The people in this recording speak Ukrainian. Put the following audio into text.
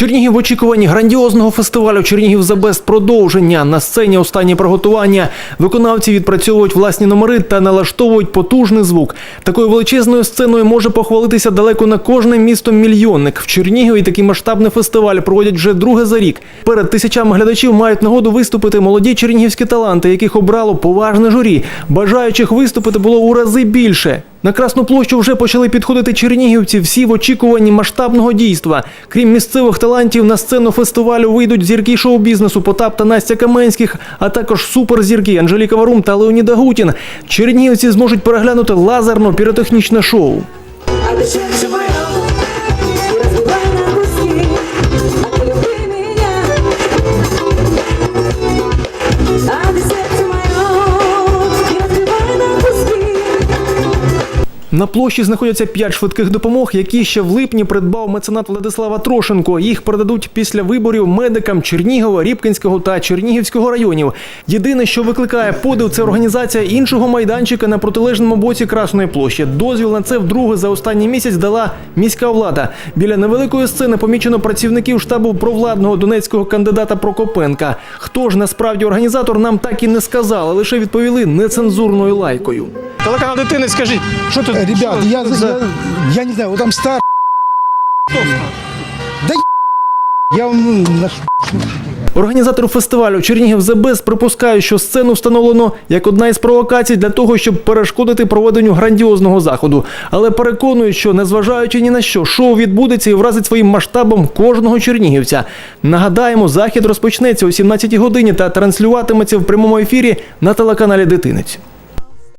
Чернігів в очікуванні грандіозного фестивалю Чернігів за без продовження. На сцені останні приготування. Виконавці відпрацьовують власні номери та налаштовують потужний звук. Такою величезною сценою може похвалитися далеко на кожне місто мільйонник. В Чернігові такий масштабний фестиваль проводять вже друге за рік. Перед тисячами глядачів мають нагоду виступити молоді чернігівські таланти, яких обрало поважне журі. Бажаючих виступити було у рази більше. На Красну площу вже почали підходити чернігівці, всі в очікуванні масштабного дійства. Крім місцевих талантів, на сцену фестивалю вийдуть зірки шоу-бізнесу Потап та Настя Каменських, а також суперзірки Анжеліка Варум та Леоніда Гутін. Чернігівці зможуть переглянути лазерно-піротехнічне шоу. А На площі знаходяться п'ять швидких допомог, які ще в липні придбав меценат Владислава Трошенко. Їх передадуть після виборів медикам Чернігова, Рібкінського та Чернігівського районів. Єдине, що викликає подив, це організація іншого майданчика на протилежному боці Красної площі. Дозвіл на це вдруге за останній місяць дала міська влада. Біля невеликої сцени помічено працівників штабу провладного донецького кандидата Прокопенка. Хто ж насправді організатор, нам так і не сказали, лише відповіли нецензурною лайкою. Телеканал дитини, скажіть, що тут? Э, Ребят, що я, тут за- я, я не знаю, вот там стар. Да я вам ну, наш... Організатори фестивалю Чернігів Best припускають, що сцену встановлено як одна із провокацій для того, щоб перешкодити проведенню грандіозного заходу. Але переконують, що незважаючи ні на що, шоу відбудеться і вразить своїм масштабом кожного чернігівця. Нагадаємо, захід розпочнеться о 17 годині та транслюватиметься в прямому ефірі на телеканалі Дитинець.